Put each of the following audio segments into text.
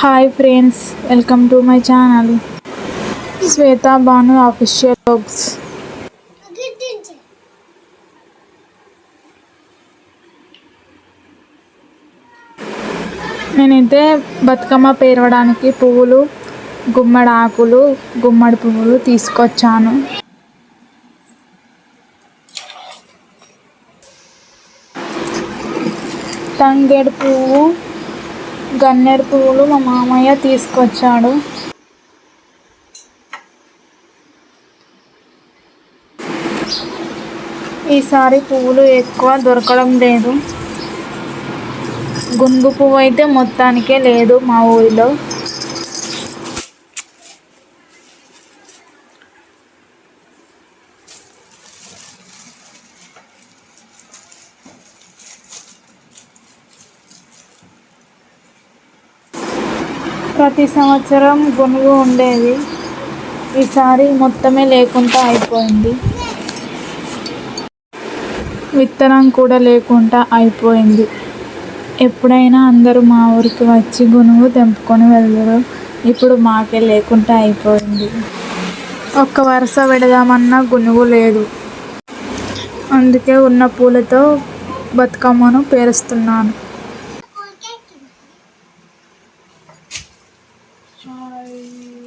Hi friends welcome to my channel Shweta Bhanu official blogs నేనైతే బతుకమ్మ పేరవడానికి పువ్వులు గుమ్మడి ఆకులు గుమ్మడి పువ్వులు తీసుకొచ్చాను. తంగేడు పువ్వు గన్నేరు పువ్వులు మా మామయ్య తీసుకొచ్చాడు. ఈసారి పువ్వులు ఎక్కువ దొరకడం లేదు. గుంగు పువ్వు అయితే మొత్తానికే లేదు మా ఊరిలో. ప్రతి సంవత్సరం గునుగు ఉండేది. ఈసారి మొత్తమే లేకుండా అయిపోయింది. విత్తనం కూడా లేకుండా అయిపోయింది. ఎప్పుడైనా అందరూ మా ఊరికి వచ్చి గునుగు తెంపుకొని వెళ్తారు ఇప్పుడు మాకే లేకుండా అయిపోయింది. ఒక్క వరుస పెడదామన్నా గునుగు లేదు. అందుకే ఉన్న పూలతో బతుకమ్మను పేరుస్తున్నాను. try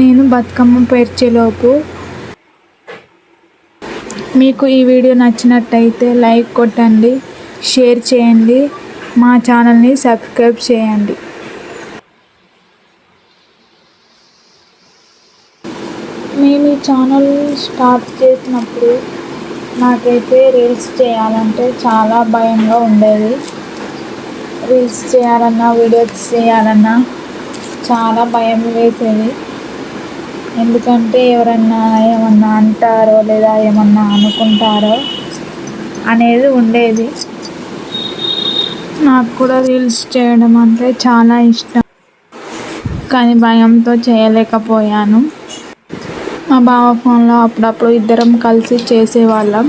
నేను బతుకమ్మ పేర్చేలోపు మీకు ఈ వీడియో నచ్చినట్టయితే లైక్ కొట్టండి షేర్ చేయండి మా ఛానల్ని సబ్స్క్రైబ్ చేయండి. మేము ఈ ఛానల్ స్టార్ట్ చేసినప్పుడు నాకైతే రీల్స్ చేయాలంటే చాలా భయంగా ఉండేది. రీల్స్ చేయాలన్నా వీడియోస్ చేయాలన్నా చాలా భయం వేసేది. ఎందుకంటే ఎవరన్నా ఏమన్నా అంటారో లేదా ఏమన్నా అనుకుంటారో అనేది ఉండేది. నాకు కూడా రీల్స్ చేయడం అంటే చాలా ఇష్టం. కానీ భయంతో చేయలేకపోయాను. మా బావ ఫోన్లో అప్పుడప్పుడు ఇద్దరం కలిసి చేసేవాళ్ళం.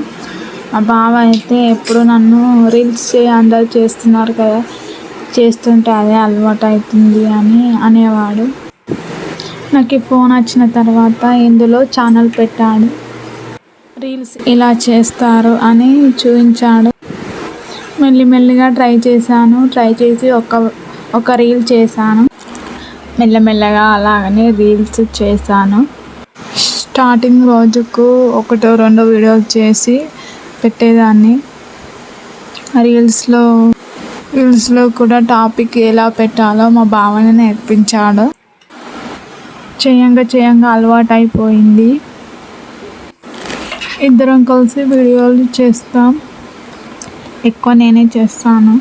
మా బావ అయితే ఎప్పుడు నన్ను రీల్స్ చేయ అందరు చేస్తున్నారు కదా చేస్తుంటే అదే అలవాటు అవుతుంది అని అనేవాడు. నాకు ఈ ఫోన్ వచ్చిన తర్వాత ఇందులో ఛానల్ పెట్టాడు. రీల్స్ ఇలా చేస్తారు అని చూపించాడు. మెల్లిమెల్లిగా ట్రై చేశాను. ట్రై చేసి ఒక ఒక రీల్ చేశాను. మెల్లమెల్లగా అలాగనే రీల్స్ చేశాను. స్టార్టింగ్ రోజుకు ఒకటో రెండో వీడియోలు చేసి పెట్టేదాన్ని. రీల్స్లో రీల్స్లో కూడా టాపిక్ ఎలా పెట్టాలో మా బావనే నేర్పించాడు. చేయంగా చేయంగా అలవాటు అయిపోయింది ఇద్దరం కలిసి వీడియోలు చేస్తాం. ఎక్కువ నేనే చేస్తాను.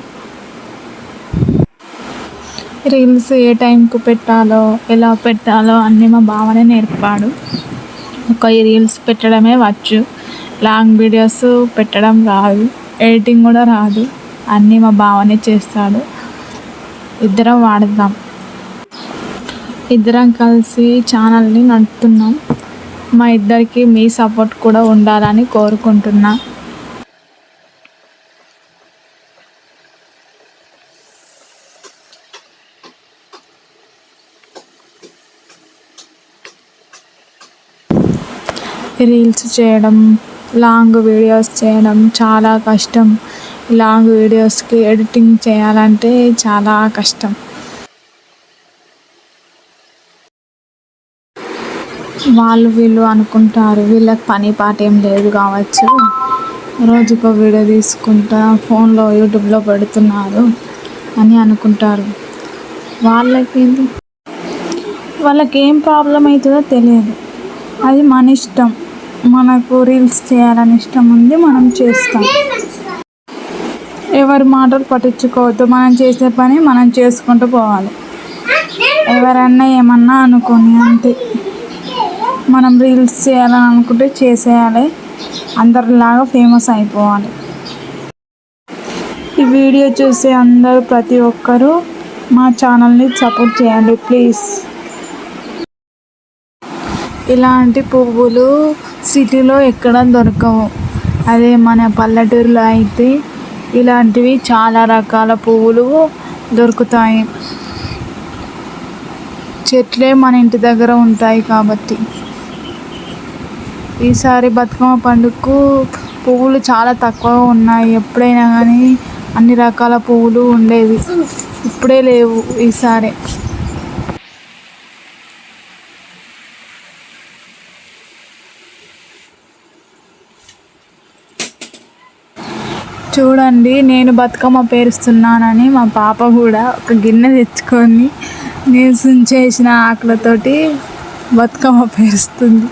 రీల్స్ ఏ టైంకు పెట్టాలో ఎలా పెట్టాలో అన్నీ మా బావనే నేర్పాడు. ఒక రీల్స్ పెట్టడమే వచ్చు. లాంగ్ వీడియోస్ పెట్టడం రాదు. ఎడిటింగ్ కూడా రాదు. అన్నీ మా బావనే చేస్తాడు. ఇద్దరం వాడదాం ఇద్దరం కలిసి ఛానల్ని నడుపుతున్నాం. మా ఇద్దరికి మీ సపోర్ట్ కూడా ఉండాలని కోరుకుంటున్నా. రీల్స్ చేయడం లాంగ్ వీడియోస్ చేయడం చాలా కష్టం. లాంగ్ వీడియోస్కి ఎడిటింగ్ చేయాలంటే చాలా కష్టం. వాళ్ళు వీళ్ళు అనుకుంటారు. వీళ్ళకి పని పాట ఏం లేదు కావచ్చు. రోజుకో వీడియో తీసుకుంటా ఫోన్లో యూట్యూబ్లో పెడుతున్నారు అని అనుకుంటారు. వాళ్ళకి వాళ్ళకి ఏం ప్రాబ్లం అవుతుందో తెలియదు. అది మన ఇష్టం. మనకు రీల్స్ చేయాలని ఇష్టం ఉంది మనం చేస్తాం. ఎవరి మాటలు పట్టించుకోవద్దు. మనం చేసే పని మనం చేసుకుంటూ పోవాలి. ఎవరన్నా ఏమన్నా అనుకోని అంతే. మనం రీల్స్ చేయాలని అనుకుంటే చేసేయాలి. అందరిలాగా ఫేమస్ అయిపోవాలి. ఈ వీడియో చూసే అందరూ ప్రతి ఒక్కరూ మా ఛానల్ని సపోర్ట్ చేయండి ప్లీజ్ ఇలాంటి పువ్వులు సిటీలో ఎక్కడ దొరకవు. అదే మన పల్లెటూరులో అయితే ఇలాంటివి చాలా రకాల పువ్వులు దొరుకుతాయి. చెట్లే మన ఇంటి దగ్గర ఉంటాయి కాబట్టి. ఈసారి బతుకమ్మ పండుగకు పువ్వులు చాలా తక్కువ ఉన్నాయి. ఎప్పుడైనా కానీ అన్ని రకాల పువ్వులు ఉండేవి. ఇప్పుడే లేవు ఈసారి. చూడండి నేను బతుకమ్మ పేరుస్తున్నానని మా పాప కూడా ఒక గిన్నె తెచ్చుకొని నేను చేసిన ఆకులతోటి బతుకమ్మ పేరుస్తుంది.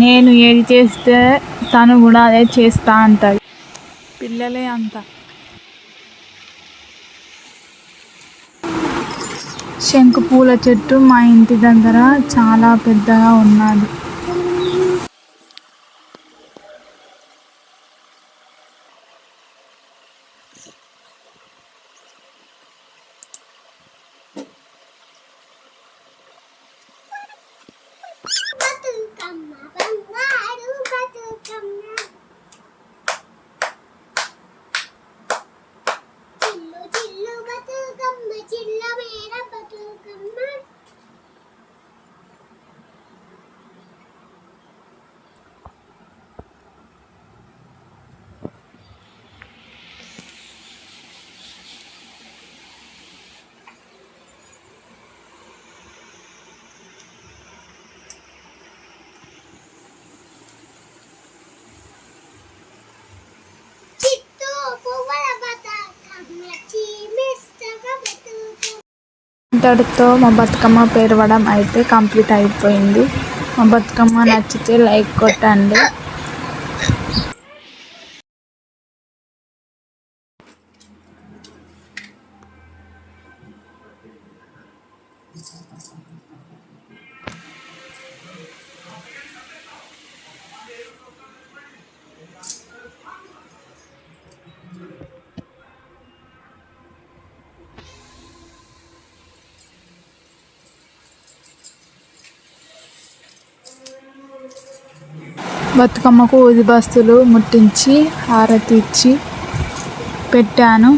నేను ఏది చేస్తే తను కూడా అదే చేస్తా అంటాడు. పిల్లలే అంత. శంకు పూల చెట్టు మా ఇంటి దగ్గర చాలా పెద్దగా ఉన్నది బతుకమ్మ బంగారు బతుకమ్మ చిల్లు చిల్లు బతుకమ్మ చిల్ల మేర బతుకమ్మ చిత్తూ పువ్వుల బతుకమ్మ చీమిస్తక బతుకమ్మ ఇంతటితో మా బతుకమ్మ పేరవడం అయితే కంప్లీట్ అయిపోయింది. మా బతుకమ్మ నచ్చితే లైక్ కొట్టండి. బతుకమ్మకు ఊది బస్తులు ముట్టించి హారతి ఇచ్చి పెట్టాను.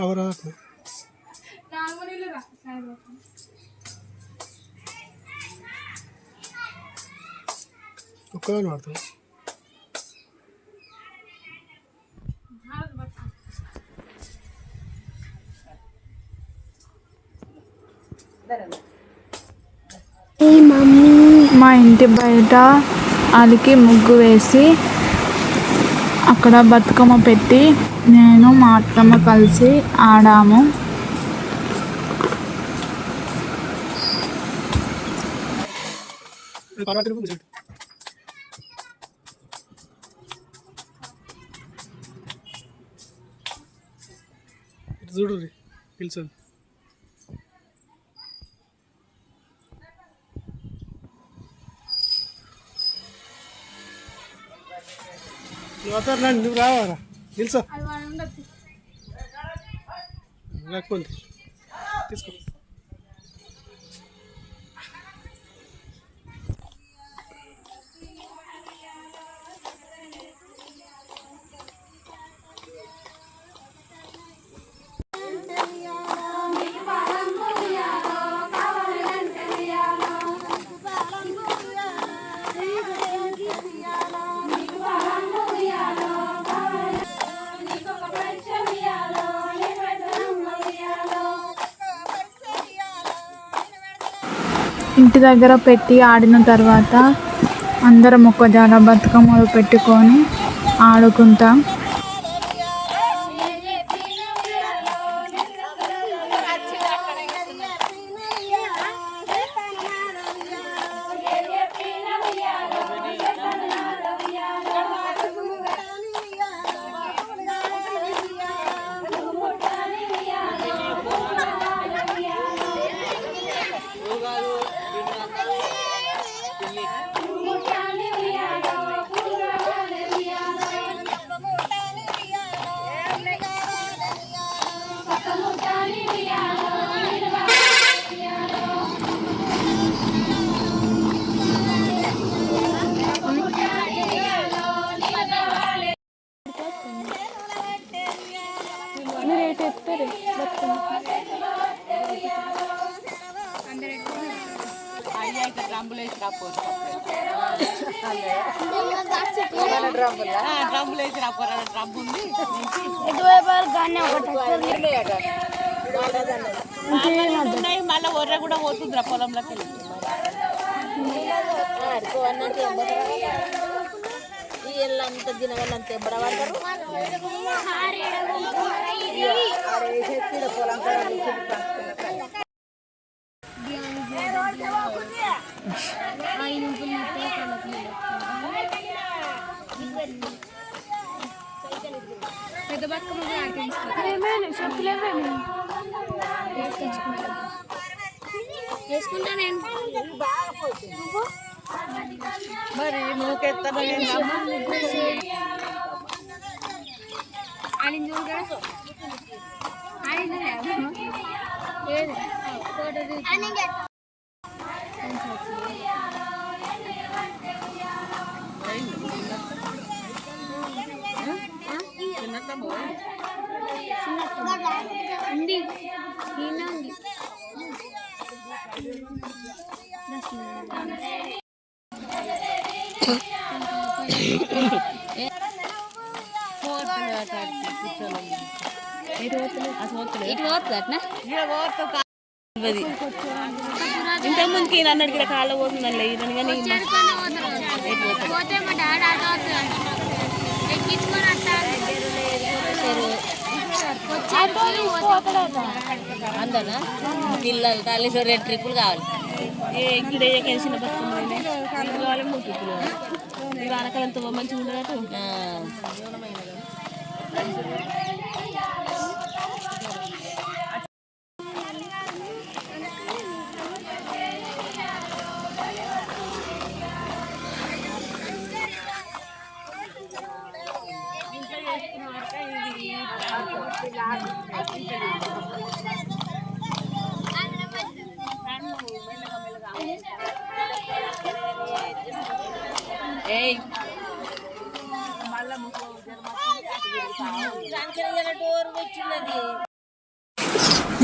అవరాకు ఒక్కదాన్ని మమ్మీ? మా ఇంటి బయట అలికి ముగ్గు వేసి అక్కడ బతుకమ్మ పెట్టి నేను మా అత్తమ్మ కలిసి ఆడాము. చూడు పిలుచు నువ్వు రావారా నిల్చో లేకపోతే తీసుకో. ఇంటి దగ్గర పెట్టి ఆడిన తర్వాత అందరం మొక్కజొన్న బతుకమ్మలు పెట్టుకొని ఆడుకుంటాం. అందరూ మళ్ళీ ఒర్ర కూడా పోతుందిరా పొలంలోకి వెళ్ళి ఈ ఎల్లంతా దినగల్లంతా ఎబ్బడ పడతారు వేసుకుంటా నేను మరి నువ్వు కెత్తను ఆడింది చూడు కదా ఆడింది ఏది ఫోటో ఉంది ఇంతకు ముందుకి అన్నాడు ఇక్కడ కాళ్ళ పోతుందని లేదు కానీ అందనా పిల్లలు తల్లి రెండు ట్రిప్పులు కావాలి ఏ ఇక్కడ కలిసిన బతుకున్నాయి. కావాలి మూడు ట్రిప్పులు కావాలి వానకాలంతో మంచిగా ఉండదు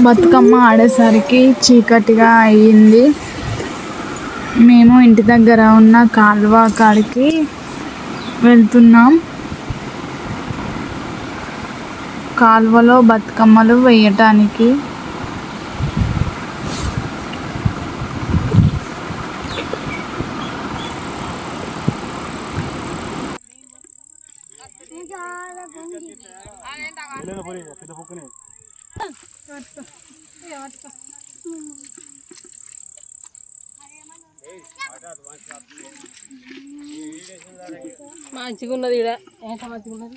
బతుకమ్మ ఆడేసరికి చీకటిగా అయ్యింది. మేము ఇంటి దగ్గర ఉన్న కాలువ కాడికి వెళ్తున్నాం. కాలువలో బతుకమ్మలు వేయటానికి పెద్ద పొక్కునే మంచిగా ఉన్నది ఇక్కడ ఎంత మంచిగా ఉన్నది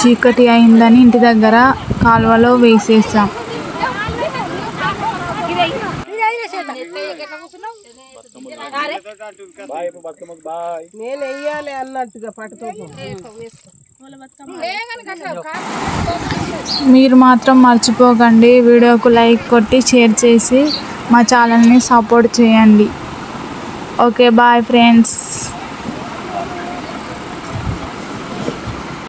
చీకటి అయిందని ఇంటి దగ్గర కాలువలో వేసేసాం. నేను వెయ్యాలి అన్నట్టుగా మీరు మాత్రం మర్చిపోకండి వీడియోకు లైక్ కొట్టి షేర్ చేసి మా ఛానల్ని సపోర్ట్ చేయండి. Okay bye friends.